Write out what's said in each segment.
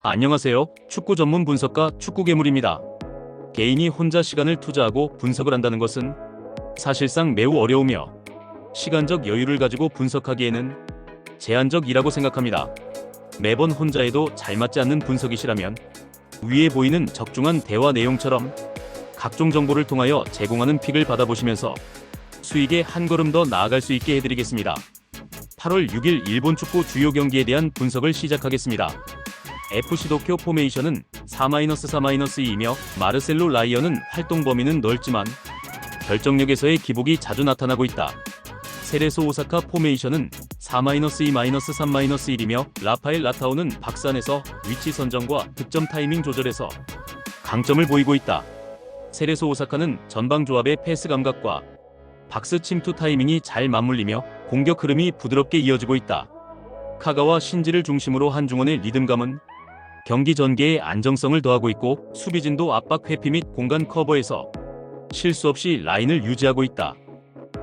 안녕하세요. 축구 전문 분석가 축구괴물입니다. 개인이 혼자 시간을 투자하고 분석을 한다는 것은 사실상 매우 어려우며 시간적 여유를 가지고 분석하기에는 제한적이라고 생각합니다. 매번 혼자 해도 잘 맞지 않는 분석이시라면 위에 보이는 적중한 대화 내용처럼 각종 정보를 통하여 제공하는 픽을 받아보시면서 수익에 한 걸음 더 나아갈 수 있게 해드리겠습니다. 8월 6일 일본 축구 주요 경기에 대한 분석을 시작하겠습니다. FC 도쿄 포메이션은 4-4-2이며 마르셀로 라이언은 활동 범위는 넓지만 결정력에서의 기복이 자주 나타나고 있다. 세레소 오사카 포메이션은 4-2-3-1이며 라파엘 라타오는 박산에서 위치 선정과 득점 타이밍 조절에서 강점을 보이고 있다. 세레소 오사카는 전방 조합의 패스 감각과 박스 침투 타이밍이 잘 맞물리며 공격 흐름이 부드럽게 이어지고 있다. 카가와 신지를 중심으로 한 중원의 리듬감은 경기 전개에 안정성을 더하고 있고 수비진도 압박 회피 및 공간 커버에서 실수 없이 라인을 유지하고 있다.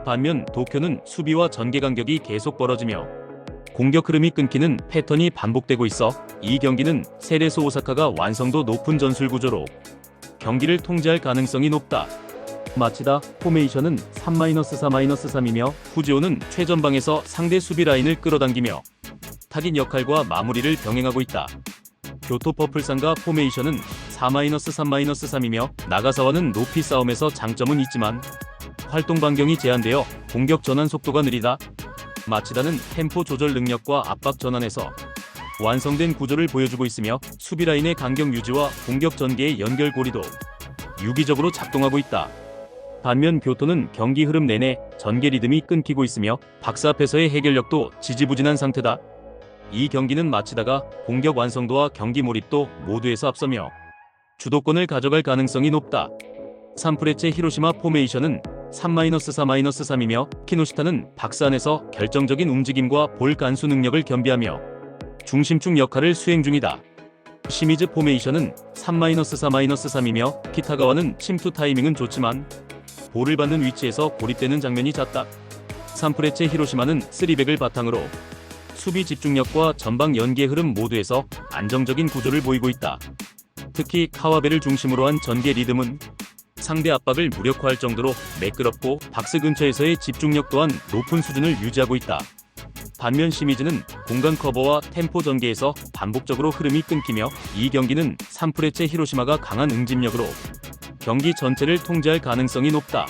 반면 도쿄는 수비와 전개 간격이 계속 벌어지며 공격 흐름이 끊기는 패턴이 반복되고 있어 이 경기는 세레소 오사카가 완성도 높은 전술 구조로 경기를 통제할 가능성이 높다. 마치다 포메이션은 3-4-3이며 후지오는 최전방에서 상대 수비 라인을 끌어당기며 타깃 역할과 마무리를 병행하고 있다. 교토 퍼플산과 포메이션은 4-3-3이며 나가사와는 높이 싸움에서 장점은 있지만 활동 반경이 제한되어 공격 전환 속도가 느리다. 마치다는 템포 조절 능력과 압박 전환에서 완성된 구조를 보여주고 있으며 수비 라인의 간격 유지와 공격 전개의 연결고리도 유기적으로 작동하고 있다. 반면 교토는 경기 흐름 내내 전개 리듬이 끊기고 있으며 박스 앞에서의 해결력도 지지부진한 상태다. 이 경기는 마치다가 공격 완성도와 경기 몰입도 모두에서 앞서며 주도권을 가져갈 가능성이 높다. 산프레체 히로시마 포메이션은 3-4-3이며 키노시타는 박스 안에서 결정적인 움직임과 볼 간수 능력을 겸비하며 중심축 역할을 수행 중이다. 시미즈 포메이션은 3-4-3이며 키타가와는 침투 타이밍은 좋지만 볼을 받는 위치에서 고립되는 장면이 잦다. 산프레체 히로시마는 3백을 바탕으로 수비 집중력과 전방 연계 흐름 모두에서 안정적인 구조를 보이고 있다. 특히 카와베를 중심으로 한 전개 리듬은 상대 압박을 무력화할 정도로 매끄럽고 박스 근처에서의 집중력 또한 높은 수준을 유지하고 있다. 반면 시미즈는 공간 커버와 템포 전개에서 반복적으로 흐름이 끊기며 이 경기는 산프레체 히로시마가 강한 응집력으로 경기 전체를 통제할 가능성이 높다.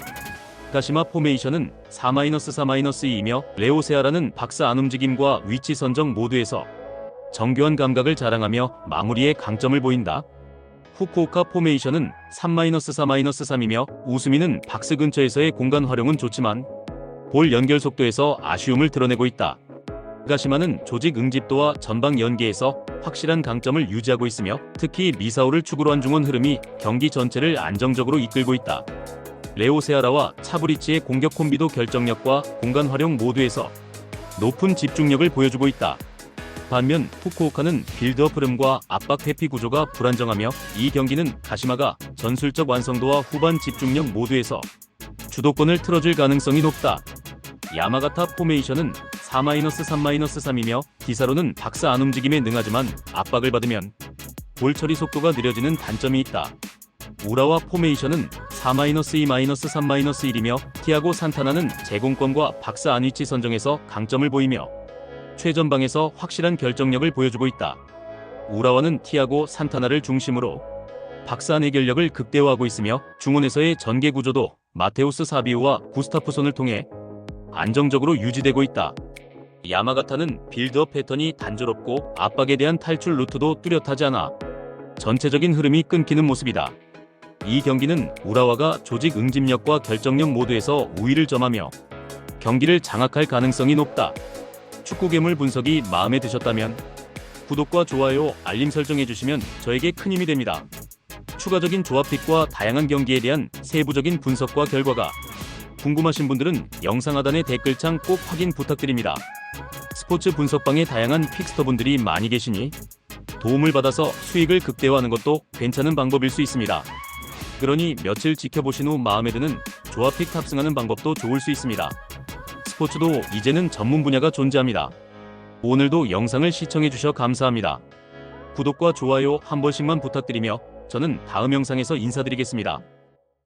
가시마 포메이션은 4-3-2이며 레오세아라는 박스 안 움직임과 위치 선정 모두에서 정교한 감각을 자랑하며 마무리에 강점을 보인다. 후쿠오카 포메이션은 3-3-3이며 우스미는 박스 근처에서의 공간 활용은 좋지만 볼 연결 속도에서 아쉬움을 드러내고 있다. 가시마는 조직 응집도와 전방 연계에서 확실한 강점을 유지하고 있으며 특히 미사오를 축으로 한 중원 흐름이 경기 전체를 안정적으로 이끌고 있다. 레오세아라와 차브리치의 공격 콤비도 결정력과 공간 활용 모두에서 높은 집중력을 보여주고 있다. 반면 후쿠오카는 빌드업 흐름과 압박 회피 구조가 불안정하며 이 경기는 가시마가 전술적 완성도와 후반 집중력 모두에서 주도권을 틀어줄 가능성이 높다. 야마가타 포메이션은 4-3-3이며 기사로는 박스 안 움직임에 능하지만 압박을 받으면 볼 처리 속도가 느려지는 단점이 있다. 우라와 포메이션은 4-2-3-1이며 티아고 산타나는 제공권과 박스 안 위치 선정에서 강점을 보이며 최전방에서 확실한 결정력을 보여주고 있다. 우라와는 티아고 산타나를 중심으로 박스 안 해결력을 극대화하고 있으며 중원에서의 전개 구조도 마테우스 사비우와 구스타프손을 통해 안정적으로 유지되고 있다. 야마가타는 빌드업 패턴이 단조롭고 압박에 대한 탈출 루트도 뚜렷하지 않아 전체적인 흐름이 끊기는 모습이다. 이 경기는 우라와가 조직 응집력과 결정력 모두에서 우위를 점하며 경기를 장악할 가능성이 높다. 축구 괴물 분석이 마음에 드셨다면 구독과 좋아요, 알림 설정해 주시면 저에게 큰 힘이 됩니다. 추가적인 조합픽과 다양한 경기에 대한 세부적인 분석과 결과가 궁금하신 분들은 영상 하단의 댓글창 꼭 확인 부탁드립니다. 스포츠 분석방에 다양한 픽스터분들이 많이 계시니 도움을 받아서 수익을 극대화하는 것도 괜찮은 방법일 수 있습니다. 그러니 며칠 지켜보신 후 마음에 드는 조합픽 탑승하는 방법도 좋을 수 있습니다. 스포츠도 이제는 전문 분야가 존재합니다. 오늘도 영상을 시청해주셔 감사합니다. 구독과 좋아요 한 번씩만 부탁드리며 저는 다음 영상에서 인사드리겠습니다.